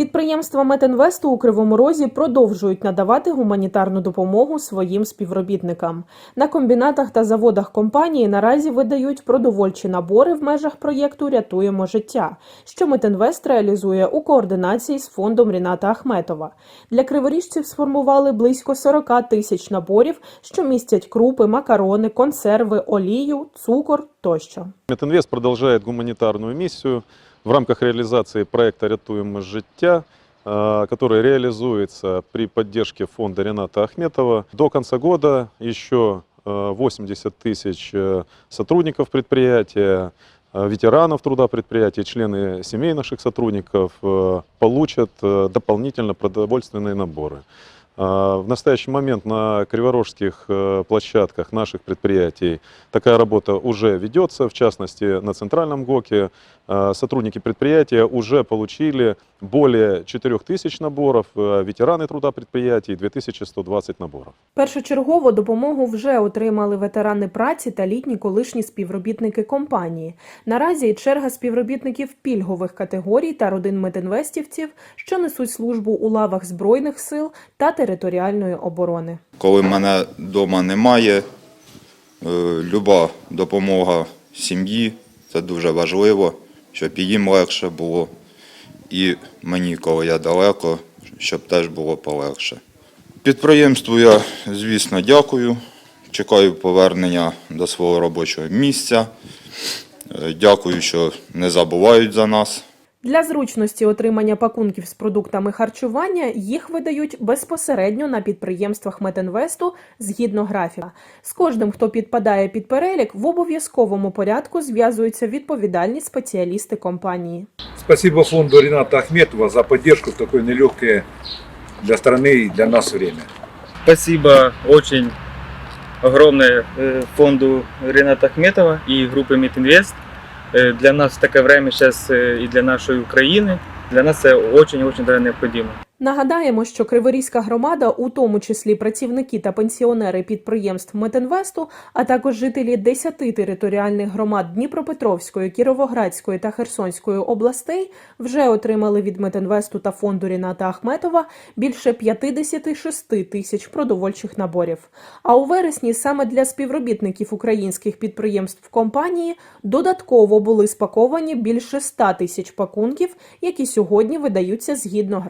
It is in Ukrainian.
Підприємства Метинвесту у Кривому Розі продовжують надавати гуманітарну допомогу своїм співробітникам. На комбінатах та заводах компанії наразі видають продовольчі набори в межах проєкту Рятуємо життя, що Метинвест реалізує у координації з фондом Ріната Ахметова. Для криворіжців сформували близько 40 тисяч наборів, що містять крупи, макарони, консерви, олію, цукор тощо. Метинвест продолжает гуманитарную миссию в рамках реализации проекта «Рятуем життя», э, который реализуется при поддержке фонда Рената Ахметова. До конца года еще э, 80 тысяч э, сотрудников предприятия, э, ветеранов труда предприятия, члены семей наших сотрудников э, получат э, дополнительно продовольственные наборы. В настоящий момент на криворожских э, площадках наших предприятий такая работа уже ведется, в частности на Центральном ГОКе. Сотрудники предприятия уже получили более 4000 наборов, э, ветераны труда предприятий 2120 наборов. Першочергово допомогу вже отримали ветерани праці та літні колишні співробітники компанії. Наразі черга співробітників пільгових категорій та родин медінвестівців, що несуть службу у лавах збройних сил та територіальної оборони. Коли мене вдома немає, е, люба допомога сім'ї це дуже важливо, щоб їм легше було. І мені, коли я далеко, щоб теж було полегше. Підприємству я, звісно, дякую. Чекаю повернення до свого робочого місця. Е, Дякую, що не забувають за нас. Для зручності отримання пакунків з продуктами харчування їх видають безпосередньо на підприємствах Метинвесту згідно графіка. З кожним, хто підпадає під перелік, в обов'язковому порядку зв'язуються відповідальні спеціалісти компанії. Спасибо фонду Рената Ахметова за поддержку в такое нелегкое для страны и для нас время. Спасибо очень огромное э, фонду Рената Ахметова и группе Митинвест. Э, Для нас в такое время сейчас и для нашей Украины, для нас это очень-очень даже необходимо. Нагадаємо, що Криворізька громада, у тому числі працівники та пенсіонери підприємств Метинвесту, а також жителі 10 територіальних громад Дніпропетровської, Кіровоградської та Херсонської областей, вже отримали від Метинвесту та фонду Ріната Ахметова більше 56 тисяч продовольчих наборів. А у вересні саме для співробітників українських підприємств компанії додатково були спаковані більше 100 тисяч пакунків, які сьогодні видаються згідно графіку.